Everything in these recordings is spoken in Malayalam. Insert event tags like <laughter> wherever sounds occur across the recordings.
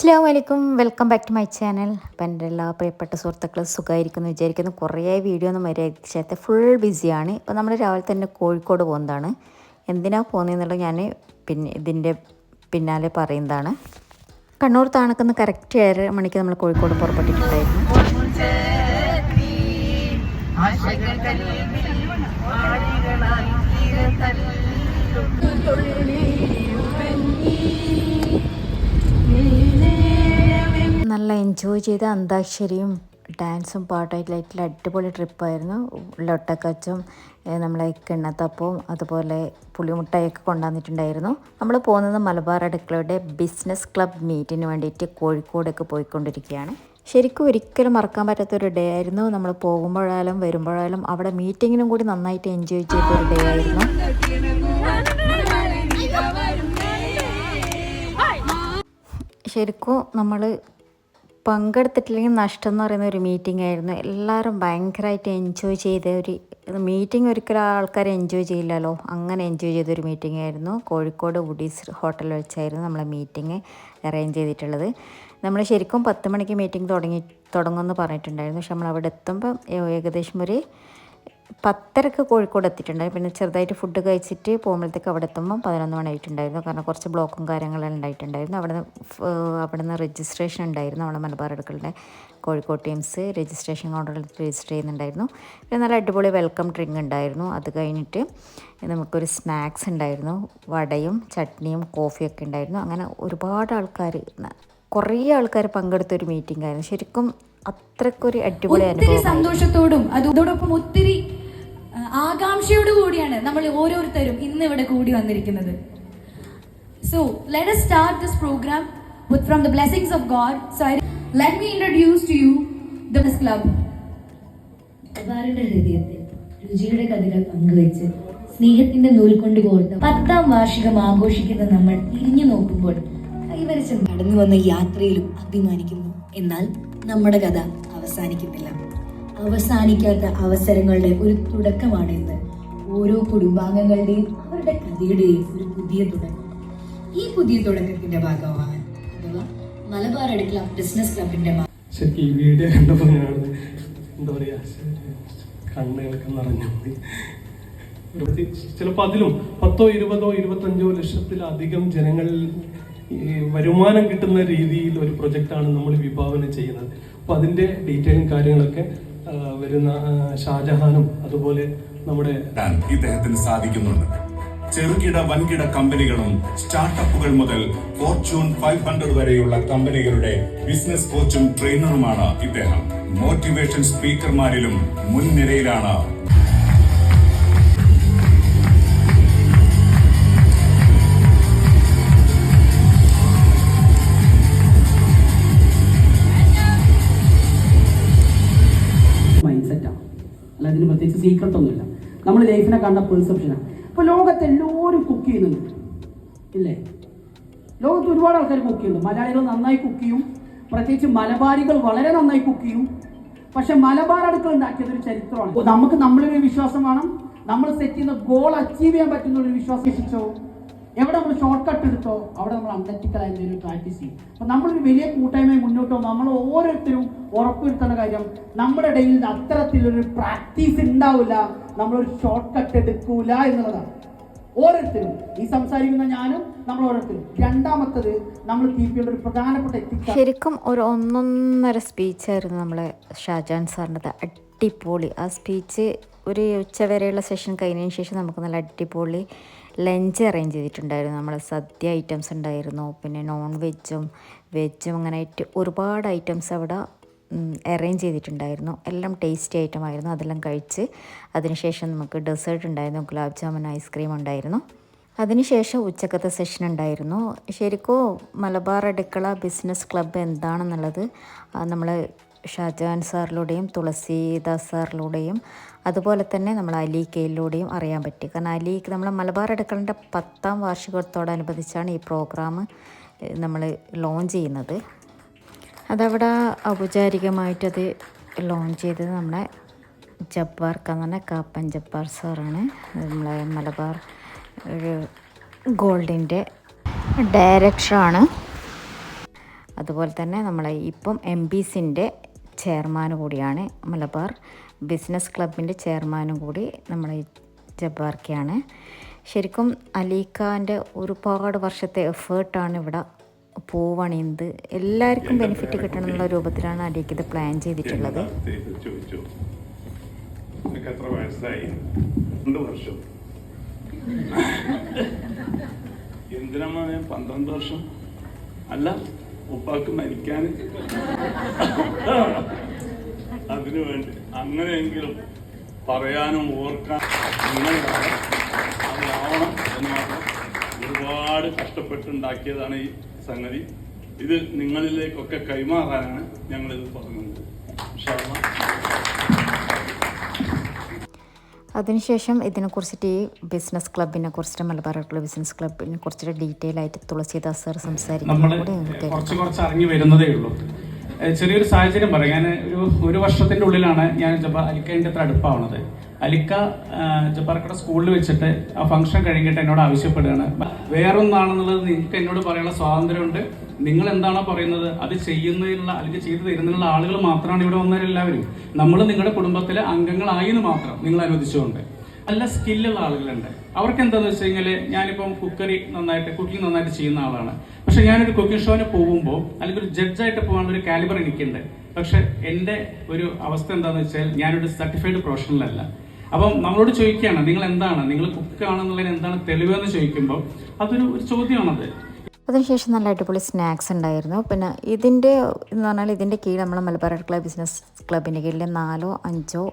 അസ്സാം വലൈക്കും welcome back to my channel അപ്പം എന്റെ എല്ലാ പ്രിയപ്പെട്ട സുഹൃത്തുക്കളും സുഖമായിരിക്കുന്നു വിചാരിക്കുന്നു. കുറേ വീഡിയോ ഒന്നും വരെ ഫുൾ ബിസിയാണ് ഇപ്പോൾ നമ്മൾ രാവിലെ തന്നെ കോഴിക്കോട് പോകുന്നതാണ്. എന്തിനാണ് പോകുന്നതെന്നുള്ളത് ഞാൻ പിന്നെ ഇതിന്റെ പിന്നാലെ പറയുന്നതാണ്. കണ്ണൂർ താണക്കുന്ന കറക്റ്റ് ഏഴര മണിക്ക് നമ്മൾ കോഴിക്കോട് പുറപ്പെട്ടിട്ടുണ്ടായിരുന്നു. നല്ല എൻജോയ് ചെയ്ത അന്താക്ഷരിയും ഡാൻസും പാട്ടായിട്ടുള്ള ഏറ്റവും അടിപൊളി ട്രിപ്പായിരുന്നു ലൊട്ടക്കച്ചും നമ്മളെ കിണ്ണത്തപ്പവും അതുപോലെ പുളിമുട്ടായൊക്കെ കൊണ്ടുവന്നിട്ടുണ്ടായിരുന്നു. നമ്മൾ പോകുന്നത് മലബാർ അടുക്കളയുടെ ബിസിനസ് ക്ലബ് മീറ്റിന് വേണ്ടിയിട്ട് കോഴിക്കോടൊക്കെ പോയിക്കൊണ്ടിരിക്കുകയാണ്. ശരിക്കും ഒരിക്കലും മറക്കാൻ പറ്റാത്തൊരു ഡേ ആയിരുന്നു. നമ്മൾ പോകുമ്പോഴായാലും വരുമ്പോഴായാലും അവിടെ മീറ്റിങ്ങിനും കൂടി നന്നായിട്ട് എൻജോയ് ചെയ്ത ഒരു ഡേ ആയിരുന്നു. ശരിക്കും നമ്മൾ പങ്കെടുത്തിട്ടില്ലെങ്കിൽ നഷ്ടം എന്ന് പറയുന്ന ഒരു മീറ്റിംഗ് ആയിരുന്നു. എല്ലാവരും ഭയങ്കരമായിട്ട് എൻജോയ് ചെയ്ത ഒരു മീറ്റിംഗ് ഒരിക്കലും ആൾക്കാർ എൻജോയ് ചെയ്യില്ലല്ലോ. അങ്ങനെ എൻജോയ് ചെയ്തൊരു മീറ്റിംഗ് ആയിരുന്നു. കോഴിക്കോട് വുഡീസ് ഹോട്ടലിൽ വെച്ചായിരുന്നു നമ്മളെ മീറ്റിംഗ് അറേഞ്ച് ചെയ്തിട്ടുള്ളത്. നമ്മൾ ശരിക്കും പത്ത് മണിക്ക് മീറ്റിംഗ് തുടങ്ങി തുടങ്ങുമെന്ന് പറഞ്ഞിട്ടുണ്ടായിരുന്നു. പക്ഷെ നമ്മൾ അവിടെ എത്തുമ്പോൾ ഏകദേശം ഒരു പത്തരക്ക് കോഴിക്കോട് എത്തിയിട്ടുണ്ടായി പിന്നെ ചെറുതായിട്ട് ഫുഡ് കഴിച്ചിട്ട് പോകുമ്പോഴത്തേക്ക് അവിടെ എത്തുമ്പോൾ പതിനൊന്ന് മണി ആയിട്ടുണ്ടായിരുന്നു. കാരണം കുറച്ച് ബ്ലോക്കും കാര്യങ്ങളും ഉണ്ടായിട്ടുണ്ടായിരുന്നു. അവിടെ നിന്ന് അവിടെ നിന്ന് രജിസ്ട്രേഷൻ ഉണ്ടായിരുന്നു. നമ്മുടെ മലബാർ അടുക്കളുടെ കോഴിക്കോട് ടീംസ് രജിസ്ട്രേഷൻ കൗണ്ടറിൽ രജിസ്റ്റർ ചെയ്യുന്നുണ്ടായിരുന്നു. പിന്നെ നല്ല അടിപൊളി വെൽക്കം ഡ്രിങ്ക് ഉണ്ടായിരുന്നു. അത് കഴിഞ്ഞിട്ട് നമുക്കൊരു സ്നാക്സ് ഉണ്ടായിരുന്നു. വടയും ചട്നിയും കോഫിയൊക്കെ ഉണ്ടായിരുന്നു. അങ്ങനെ ഒരുപാട് ആൾക്കാർ കുറേ ആൾക്കാർ പങ്കെടുത്ത ഒരു മീറ്റിംഗ് ആയിരുന്നു. ശരിക്കും അത്രക്കൊരു അടിപൊളി അനുഭവം സന്തോഷത്തോടും അതോടൊപ്പം ഒത്തിരി ആകാംക്ഷയോടു കൂടിയാണ് നമ്മൾ ഓരോരുത്തരും ഇന്ന് ഇവിടെ കൂടി വന്നിരിക്കുന്നത്. So let start this program with from the blessings of God so let me introduce to you this club ഹൃദയത്തിൽ രുചിയുടെ കഥകൾ പങ്കുവെച്ച് സ്നേഹത്തിന്റെ നൂൽ കൊണ്ട് കോർത്ത പത്താം വാർഷികം ആഘോഷിക്കുന്ന നമ്മൾ തിരിഞ്ഞു നോക്കുമ്പോൾ കൈവരിച്ച് നടന്നു വന്ന യാത്രയിലും അഭിമാനിക്കുന്നു. എന്നാൽ നമ്മുടെ കഥ അവസാനിക്കുന്നില്ല. അവസാനിക്കാത്ത അവസരങ്ങളുടെ ഒരു തുടക്കമാണ് ഇന്ന് ഓരോ കുടുംബാംഗങ്ങളുടെയും അവരുടെ കഥയുടെയും ഒരു പുതിയ തുടക്കം. ഈ പുതിയ തുടക്കത്തിന്റെ ഭാഗമാണ്. അഥവാ മലബാർ അടുക്കള ബിസിനസ് ക്ലബിന്റെ ശരിക്കും ഈ എന്താ ചിലപ്പോൾ അതിലും പത്തോ ഇരുപതോ ഇരുപത്തഞ്ചോ ലക്ഷത്തിലധികം ജനങ്ങൾ വരുമാനം കിട്ടുന്ന രീതിയിൽ ഒരു പ്രൊജക്റ്റാണ് നമ്മൾ വിഭാവനം ചെയ്യുന്നത്. അപ്പോൾ അതിന്റെ ഡീറ്റെയിലും കാര്യങ്ങളൊക്കെ വരുന്ന ഷാജഹാനും അതുപോലെ നമ്മുടെ ഇദ്ദേഹത്തിന് സാധിക്കുന്നുണ്ട്. ചെറുകിട വൻകിട കമ്പനികളും സ്റ്റാർട്ടപ്പുകൾ മുതൽ ഫോർച്യൂൺ ഫൈവ് ഹൺഡ്രഡ് വരെയുള്ള കമ്പനികളുടെ ബിസിനസ് കോച്ചും ട്രെയിനറുമാണ് ഇദ്ദേഹം. മോട്ടിവേഷൻ സ്പീക്കർമാരിലും മുൻനിരയിലാണ്. അല്ല അതിന് പ്രത്യേകിച്ച് സീക്രട്ട് ഒന്നുമില്ല. നമ്മൾ ലൈഫിനെ കണ്ട പെർസെപ്ഷനാണ് ഇപ്പോൾ ലോകത്ത് എല്ലാവരും കുക്ക് ചെയ്യുന്നുണ്ട്. ഇല്ലേ? ലോകത്ത് ഒരുപാട് ആൾക്കാർ കുക്ക് ചെയ്യുന്നു മലയാളികൾ നന്നായി കുക്ക് ചെയ്യും. പ്രത്യേകിച്ച് മലബാരികൾ വളരെ നന്നായി കുക്ക് ചെയ്യും. പക്ഷെ മലബാർ അടുക്കൾ ഉണ്ടാക്കിയത് ഒരു ചരിത്രമാണ്. നമുക്ക് നമ്മളൊരു വിശ്വാസം വേണം. നമ്മൾ സെറ്റ് ചെയ്യുന്ന ഗോൾ അച്ചീവ് ചെയ്യാൻ പറ്റുന്ന ഒരു വിശ്വാസം. രക്ഷിച്ചോ എവിടെ നമ്മൾ ഷോർട്ട് കട്ട് എടുത്തോ അവിടെ നമ്മൾ അണ്ടറ്റിക്കൽ എന്തെങ്കിലും പ്രാക്ടീസ് ചെയ്യും. അപ്പൊ നമ്മളൊരു വലിയ കൂട്ടായ്മ മുന്നോട്ട് പോകുമ്പോൾ നമ്മൾ ഓരോരുത്തരും ഉറപ്പുവരുത്തേണ്ട കാര്യം നമ്മുടെ ഇടയിൽ അത്തരത്തിലൊരു പ്രാക്ടീസ് ഉണ്ടാവില്ല നമ്മളൊരു ഷോർട്ട് കട്ട് എടുക്കൂല എന്നുള്ളതാണ്. ഓരോരുത്തരും. ഈ സംസാരിക്കുന്ന ഞാനും നമ്മൾ ഓരോരുത്തരും. രണ്ടാമത്തത് നമ്മൾ കീപ്പ് ഒരു പ്രധാനപ്പെട്ട ശരിക്കും ഒരു ഒന്നൊന്നര സ്പീച്ചായിരുന്നു നമ്മൾ ഷാജാൻ സാറിന്റെ അടിപൊളി. ആ സ്പീച്ച് ഒരു ഉച്ചവരെയുള്ള സെഷൻ കഴിഞ്ഞതിന് ശേഷം നമുക്ക് നല്ല അടിപൊളി ലഞ്ച് അറേഞ്ച് ചെയ്തിട്ടുണ്ടായിരുന്നു. നമ്മൾ സദ്യ ഐറ്റംസ് ഉണ്ടായിരുന്നു. പിന്നെ നോൺ വെജും വെജും അങ്ങനെ ഒരുപാട് ഐറ്റംസ് അവിടെ അറേഞ്ച് ചെയ്തിട്ടുണ്ടായിരുന്നു. എല്ലാം ടേസ്റ്റി ഐറ്റം ആയിരുന്നു അതെല്ലാം കഴിച്ച് അതിനുശേഷം നമുക്ക് ഡെസേർട്ട് ഉണ്ടായിരുന്നു. ഗുലാബ് ജാമുൻ ഐസ്ക്രീം ഉണ്ടായിരുന്നു. അതിനുശേഷം ഉച്ചക്കത്തെ സെഷൻ ഉണ്ടായിരുന്നു. ശരിക്കും മലബാർ അടുക്കള ബിസിനസ് ക്ലബ്ബ് എന്താണെന്നുള്ളത് നമ്മൾ ഷാജഹാൻ സാറിലൂടെയും തുളസീദാസ് സാറിലൂടെയും അതുപോലെ തന്നെ നമ്മൾ അലി കെയിലൂടെയും അറിയാൻ പറ്റി. കാരണം അലി നമ്മൾ മലബാർ അടുക്കളന്റെ പത്താം വാർഷികത്തോടനുബന്ധിച്ചാണ് ഈ പ്രോഗ്രാം നമ്മൾ ലോഞ്ച് ചെയ്യുന്നത്. അതവിടെ ഔപചാരികമായിട്ടത് ലോഞ്ച് ചെയ്തത് നമ്മുടെ ജബ്ബാർ എന്ന് കാപ്പൻ ജബ്ബാർ സാറാണ്. നമ്മളെ മലബാർ ഒരു ഗോൾഡിന്റെ ഡയറക്ടറാണ് അതുപോലെ തന്നെ നമ്മളെ ഇപ്പം എം ബി സിന്റെ ചെയർമാൻ കൂടിയാണ് മലബാർ. ബിസിനസ് ക്ലബിന്റെ ചെയർമാനും കൂടി നമ്മുടെ ജബ്ബാർക്കയാണ്. ശരിക്കും അലീഖാന്റെ ഒരുപാട് വർഷത്തെ എഫേർട്ടാണ് ഇവിടെ പൂവണിയുന്നത്. എല്ലാവർക്കും ബെനിഫിറ്റ് കിട്ടണം എന്നുള്ള രൂപത്തിലാണ് അലീഖ് ഇത് പ്ലാൻ ചെയ്തിട്ടുള്ളത്. എന്താ ഇത് എത്ര വയസ്സായി? രണ്ട് വർഷം. <laughs> എന്തിനാ പന്ത്രണ്ട് വർഷം? അല്ല? ഉപ്പാക്ക് മരിക്കാൻ അതിനു വേണ്ടി അങ്ങനെയെങ്കിലും പറയാനും ഓർക്കാൻ അങ്ങനെയാണ് മാത്രം ഒരുപാട് കഷ്ടപ്പെട്ടുണ്ടാക്കിയതാണ് ഈ സംഗതി. ഇത് നിങ്ങളിലേക്കൊക്കെ കൈമാറാനാണ് ഞങ്ങളിത് പറഞ്ഞത്. അതിനുശേഷം ഇതിനെക്കുറിച്ചിട്ട് ഈ ബിസിനസ് ക്ലബിനെ കുറിച്ചിട്ട് മലബാറുള്ള ബിസിനസ് ക്ലബിനെ കുറിച്ചിട്ട് ഡീറ്റെയിൽ ആയിട്ട് തുളസീദാസ് സാർ സംസാരിക്കുന്നത് കൂടി നിങ്ങൾക്ക് കുറച്ച് കുറച്ച് അറിഞ്ഞു വരുന്നതേ ഉള്ളൂ. ചെറിയൊരു സാഹചര്യം പറയാം. ഞാൻ ഒരു ഒരു വർഷത്തിന്റെ ഉള്ളിലാണ് ഞാൻ ജബാ അലിക്കേന്റെ അത്ര അടുപ്പാവണത്. അലിക്ക ജപ്പാർക്കട സ്കൂളിൽ വെച്ചിട്ട് ആ ഫംഗ്ഷൻ കഴിഞ്ഞിട്ട് എന്നോട് ആവശ്യപ്പെടുകയാണ്. വേറൊന്നാണെന്നുള്ളത് നിങ്ങൾക്ക് എന്നോട് പറയാനുള്ള സ്വാതന്ത്ര്യമുണ്ട്. നിങ്ങൾ എന്താണോ പറയുന്നത് അത് ചെയ്യുന്നതിനുള്ള അല്ലെങ്കിൽ ചെയ്തു തരുന്നതിനുള്ള ആളുകൾ മാത്രമാണ് ഇവിടെ വന്നവരെല്ലാവരും. നമ്മൾ നിങ്ങളുടെ കുടുംബത്തിലെ അംഗങ്ങളായി എന്ന് മാത്രം നിങ്ങൾ അനുവദിച്ചുകൊണ്ട്. നല്ല സ്കില്ലുള്ള ആളുകളുണ്ട്. അവർക്ക് എന്താന്ന് വെച്ച് കഴിഞ്ഞാൽ ഞാനിപ്പം കുക്കറി നന്നായിട്ട് കുക്കിംഗ് നന്നായിട്ട് ചെയ്യുന്ന ആളാണ്. പക്ഷെ ഞാനൊരു കുക്കിംഗ് ഷോന് പോകുമ്പോൾ അല്ലെങ്കിൽ ഒരു ജഡ്ജായിട്ട് പോകാനുള്ള ഒരു കാലിബർ എനിക്കുണ്ട്. പക്ഷെ എന്റെ ഒരു അവസ്ഥ എന്താന്ന് വെച്ചാൽ ഞാനൊരു സർട്ടിഫൈഡ് പ്രൊഫഷണൽ അല്ല അപ്പം നമ്മളോട് ചോദിക്കുകയാണ് നിങ്ങൾ എന്താണ് നിങ്ങൾ കുക്ക് ആണെന്നുള്ളതിന് എന്താണ് തെളിവെന്ന് ചോദിക്കുമ്പോൾ അതൊരു ഒരു ചോദ്യമാണത്. അതിനുശേഷം നല്ല അടിപൊളി സ്നാക്സ് ഉണ്ടായിരുന്നു. പിന്നെ ഇതിന്റെ എന്ന് പറഞ്ഞാൽ ഇതിന്റെ കീഴിൽ നമ്മൾ മലബാർ ക്ലബ് ബിസിനസ് ക്ലബിന്റെ കീഴിൽ നാലോ അഞ്ചോ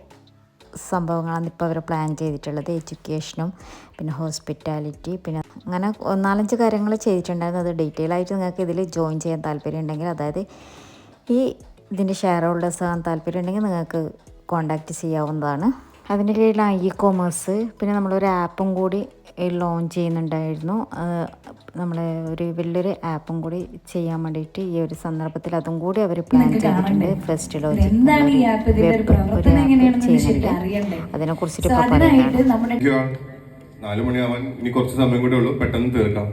സംഭവങ്ങളാണ് ഇപ്പോൾ അവർ പ്ലാൻ ചെയ്തിട്ടുള്ളത്. എഡ്യൂക്കേഷനും പിന്നെ ഹോസ്പിറ്റാലിറ്റി പിന്നെ അങ്ങനെ നാലഞ്ച് കാര്യങ്ങൾ ചെയ്തിട്ടുണ്ടായിരുന്നു. അത് ഡീറ്റെയിൽ ആയിട്ട് നിങ്ങൾക്ക് ഇതിൽ ജോയിൻ ചെയ്യാൻ താല്പര്യം ഉണ്ടെങ്കിൽ അതായത് ഈ ഇതിന്റെ ഷെയർ ഹോൾഡേഴ്സ് ആകാൻ താല്പര്യം ഉണ്ടെങ്കിൽ നിങ്ങൾക്ക് കോണ്ടാക്റ്റ് ചെയ്യാവുന്നതാണ്. അതിന്റെ കീഴിലാണ് ഇ കോമേഴ്സ് പിന്നെ നമ്മളൊരു ആപ്പും കൂടി ലോഞ്ച് ചെയ്യുന്നുണ്ടായിരുന്നു. നമ്മൾ ഒരു വലിയൊരു ആപ്പും കൂടി ചെയ്യാൻ വേണ്ടിയിട്ട് ഈ ഒരു സന്ദർഭത്തിൽ അതും കൂടി അവർ പ്ലാൻ ചെയ്തിട്ടുണ്ട്? ഫസ്റ്റ് ലോഞ്ച് അറിയണ്ടേ? അതിനെ കുറിച്ചിട്ട് ഇപ്പോൾ പറയുന്നതാണ്. നാല് മണിയാവാൻ ഇനി കുറച്ച് സമയം കൂടെ ഉള്ളൂ. പെട്ടെന്ന് തീർക്കാം.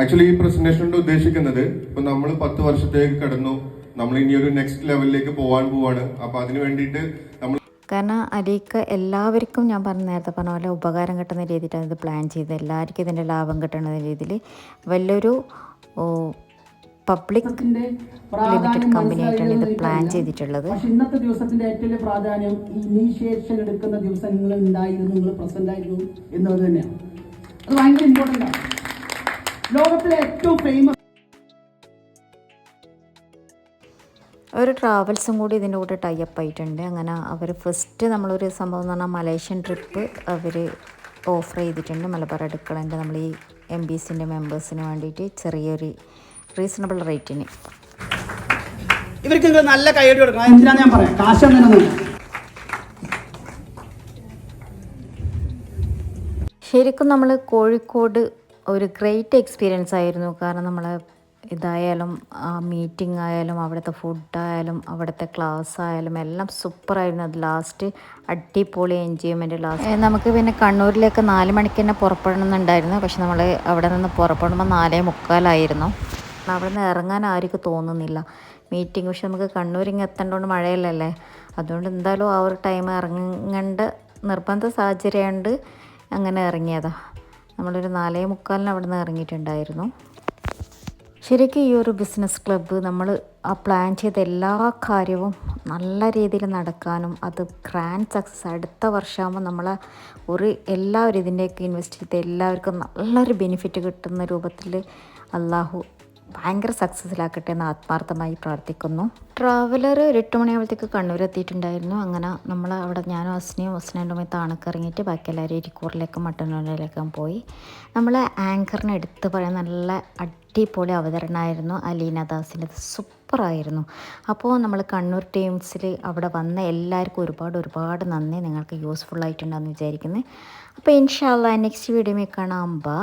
ആക്ച്വലി ഈ പ്രസന്റേഷൻ കൊണ്ട് ഉദ്ദേശിക്കുന്നത് ഇപ്പൊ നമ്മൾ പത്ത് വർഷത്തേക്ക് കടന്നു. നമ്മൾ ഇനി ഒരു നെക്സ്റ്റ് ലെവലിലേക്ക് പോകാൻ പോവാണ്. അപ്പൊ അതിന് വേണ്ടിയിട്ട് നമ്മൾ കാരണം അലീക്ക എല്ലാവർക്കും ഞാൻ പറഞ്ഞ നേരത്തെ പറഞ്ഞ പോലെ ഉപകാരം കിട്ടുന്ന രീതിയിലാണ് ഇത് പ്ലാൻ ചെയ്തത്. എല്ലാവർക്കും ഇതിന്റെ ലാഭം കിട്ടുന്ന രീതിയിൽ വലിയൊരു പബ്ലിക് ലിമിറ്റഡ് കമ്പനി ആയിട്ടാണ് ഇത് പ്ലാൻ ചെയ്തിട്ടുള്ളത്. ഇന്നത്തെ ദിവസത്തിന്റെ ഏറ്റവും വലിയ പ്രാധാന്യം ഇനീഷ്യേഷൻ എടുക്കുന്ന ദിവസം നിങ്ങൾ ഉണ്ടായിരുന്നു നിങ്ങൾ പ്രസന്റ് ആയിരുന്നു എന്നത് തന്നെയാണ്. അത് ഭയങ്കര ഇമ്പോർട്ടന്റ് ആണ്. ലോകത്തിലെ ഏറ്റവും ഫേമസ് ഒരു ട്രാവൽസും കൂടി ഇതിന്റെ കൂടെ ടൈപ്പ് ആയിട്ടുണ്ട്. അങ്ങനെ അവർ ഫസ്റ്റ് നമ്മളൊരു സംഭവം എന്ന് പറഞ്ഞാൽ മലേഷ്യൻ ട്രിപ്പ് അവർ ഓഫർ ചെയ്തിട്ടുണ്ട് മലബാർ അടുക്കളന്റെ നമ്മൾ ഈ എം ബി സിന്റെ മെമ്പേഴ്സിന് വേണ്ടിയിട്ട് ചെറിയൊരു റീസണബിൾ റേറ്റിന് ഇവർക്ക് നല്ല കൈയടി കൊടുക്കണം? എന്തിനാണ് ഞാൻ പറയാം. കാശൊന്നും ശരിക്കും നമ്മൾ കോഴിക്കോട് ഒരു ഗ്രേറ്റ് എക്സ്പീരിയൻസ് ആയിരുന്നു. കാരണം നമ്മളെ ഇതായാലും ആ മീറ്റിംഗ് ആയാലും അവിടുത്തെ ഫുഡായാലും അവിടുത്തെ ക്ലാസ് ആയാലും എല്ലാം സൂപ്പറായിരുന്നു. അത് ലാസ്റ്റ് അടിപൊളി എൻജോയ്മെന്റ് ലാസ്റ്റ് നമുക്ക് പിന്നെ കണ്ണൂരിലേക്ക് നാല് മണിക്ക് തന്നെ പുറപ്പെടണമെന്നുണ്ടായിരുന്നു. പക്ഷെ നമ്മൾ അവിടെ നിന്ന് പുറപ്പെടുമ്പോൾ നാലേ മുക്കാലായിരുന്നു. അവിടെ നിന്ന് ഇറങ്ങാൻ ആർക്കും തോന്നുന്നില്ല. മീറ്റിംഗ് പക്ഷെ നമുക്ക് കണ്ണൂരിങ്ങ് എത്തേണ്ടതുകൊണ്ട് മഴയില്ലല്ലേ? അതുകൊണ്ട് എന്തായാലും ആ ഒരു ടൈം ഇറങ്ങേണ്ട നിർബന്ധ സാഹചര്യമുണ്ട് അങ്ങനെ ഇറങ്ങിയതാണ് നമ്മളൊരു നാലേ മുക്കാലിന് അവിടെ നിന്ന് ഇറങ്ങിയിട്ടുണ്ടായിരുന്നു. ശരിക്കും ഈ ഒരു ബിസിനസ് ക്ലബ്ബ് നമ്മൾ ആ പ്ലാൻ ചെയ്ത എല്ലാ കാര്യവും നല്ല രീതിയിൽ നടക്കാനും അത് ഗ്രാൻഡ് സക്സസ് അടുത്ത വർഷമാകുമ്പോൾ നമ്മൾ ഒരു എല്ലാവരും ഇതിന്റെയൊക്കെ ഇൻവെസ്റ്റ് ചെയ്ത് എല്ലാവർക്കും നല്ലൊരു ബെനിഫിറ്റ് കിട്ടുന്ന രൂപത്തിൽ അള്ളാഹു ഭയങ്കര സക്സസ്സിലാക്കട്ടെ എന്ന് ആത്മാർത്ഥമായി പ്രാർത്ഥിക്കുന്നു. ട്രാവലർ ഒരു എട്ട് മണിയാകുമ്പോഴത്തേക്ക് കണ്ണൂർ എത്തിയിട്ടുണ്ടായിരുന്നു. അങ്ങനെ നമ്മൾ അവിടെ ഞാനും അസ്നയും അസ്നയുടെ ഉമ്മയും താണക്ക് ബാക്കി എല്ലാവരും ഇരിക്കൂറിലേക്കും മട്ടന്നൂരിലേക്കും പോയി. നമ്മൾ ആങ്കറിനെ എടുത്ത് പറയാൻ നല്ല അടിപൊളി അവതരണമായിരുന്നു അലീന ദാസിന്റെ. സൂപ്പറായിരുന്നു. അപ്പോൾ നമ്മൾ കണ്ണൂർ ടീംസിൽ അവിടെ വന്ന എല്ലാവർക്കും ഒരുപാട് ഒരുപാട് നന്ദി. നിങ്ങൾക്ക് യൂസ്ഫുൾ ആയിട്ടുണ്ടെന്ന് വിചാരിക്കുന്നത് അപ്പോൾ ഇൻഷാല്ല നെക്സ്റ്റ് വീഡിയോ കാണാം. ബാ